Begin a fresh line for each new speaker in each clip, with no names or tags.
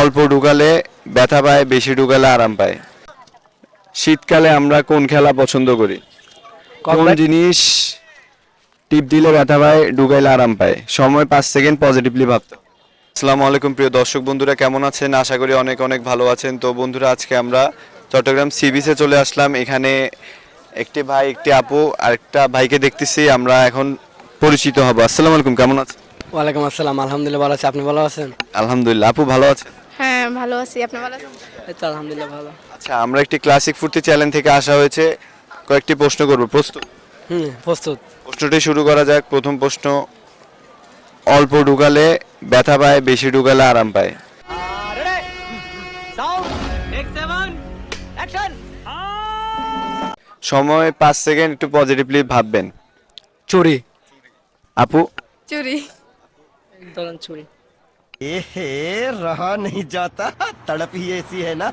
অল্প ঢুকালে ব্যথা পায় বেশি ঢুকালে আরাম পায়। শীতকালে আমরা কোন খেলা পছন্দ করি? কোন জিনিস টিপ দিলে ব্যথা পায় ঢুকাইলে আরাম পায়? সময় পাঁচ সেকেন্ড পজিটিভলি ভাবতে। আসসালামু আলাইকুম প্রিয় দর্শক বন্ধুরা কেমন আছেন? আশা করি অনেক অনেক ভালো আছেন। তো বন্ধুরা আজকে আমরা চট্টগ্রাম সি বিচে চলে আসলাম। এখানে একটি ভাই একটি আপু আর একটা ভাইকে দেখতেছি। আমরা এখন পরিচিত হব। আসসালামু আলাইকুম কেমন আছেন?
ওয়ালাইকুম আসসালাম। আলহামদুলিল্লাহ ভালো আছি। আপনি ভালো আছেন?
আলহামদুলিল্লাহ আপু ভালো আছেন?
হ্যাঁ ভালো আছি। আপনি ভালো আছেন?
এই তো আলহামদুলিল্লাহ ভালো।
আচ্ছা আমরা একটি ক্লাসিক ফুর্তি চ্যানেল থেকে আসা হয়েছে। কয়েকটি প্রশ্ন করব। প্রস্তুত?
হুম প্রস্তুত।
প্রশ্নটি শুরু করা যাক। প্রথম প্রশ্ন অল্প ঢুকালে ব্যথা পায় বেশি ঢুকালে আরাম পায়। সময় পাঁচ সেকেন্ড একটু পজিটিভলি ভাববেন।
চুরি।
আপু?
চুরি।
ধরেন চুরি।
রহা নেই যাতা তড়পি এসি হ্যাঁ না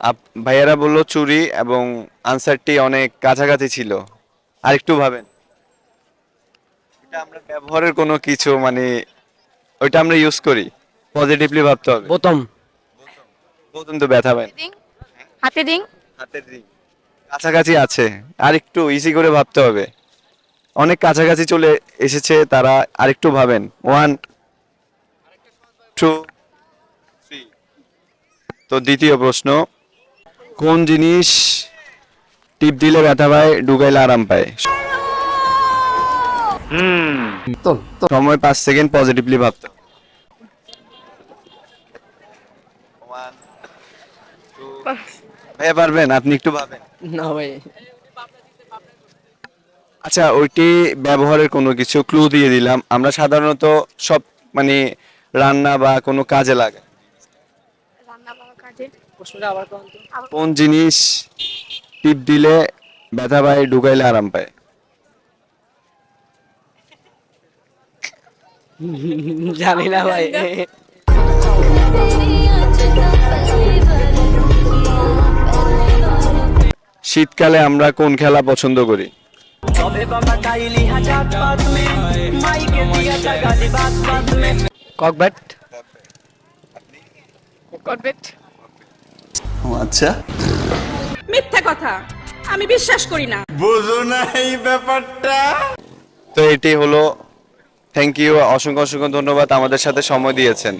আপ ভাইয়ারা বলল চুরি এবং আনসারটি অনেক কাছাকাছি ছিল আর একটু ভাবেন এটা আমরা ব্যবহারের কোনো কিছু মানে ওইটা আমরা ইউজ করি। পজিটিভলি ভাবতে হবে।
প্রথম
প্রথম তো ব্যথা পায়।
হাতে রিং
হাতের রিং কাছাকাছি আছে। আর একটু ইজি করে ভাবতে হবে। অনেক কাছাকাছি চলে এসেছে তারা আরেকটু ভাবেন। ওয়ান টু থ্রি তো দ্বিতীয় প্রশ্ন কোন জিনিস টিপ দিলে ব্যথা পায় ডুগাইলে আরাম পায়? সময় পাঁচ সেকেন্ড পজিটিভলি ভাবতে ভাইয়া পারবেন? আপনি একটু ভাবেন।
না ভাই।
আচ্ছা ওইটি ব্যবহারের কোনো কিছু ক্লু দিয়ে দিলাম। আমরা সাধারণত সব মানে রান্না বা কোনো কাজে লাগে?
কোন
কোন জিনিস টিপ দিলে ব্যথা পায় ঢুকাইলে আরাম পায়?
জানি না ভাই।
শীতকালে আমরা কোন খেলা পছন্দ করি?
ককব্যাট।
ককব্যাট।
ও আচ্ছা।
মিথ্যা কথা। আমি বিশ্বাস করি না। বুঝো না এই ব্যাপারটা।
তো এটি হলো থ্যাংক ইউ অসংখ্য অসংখ্য ধন্যবাদ আমাদের সাথে সময় দিয়েছেন।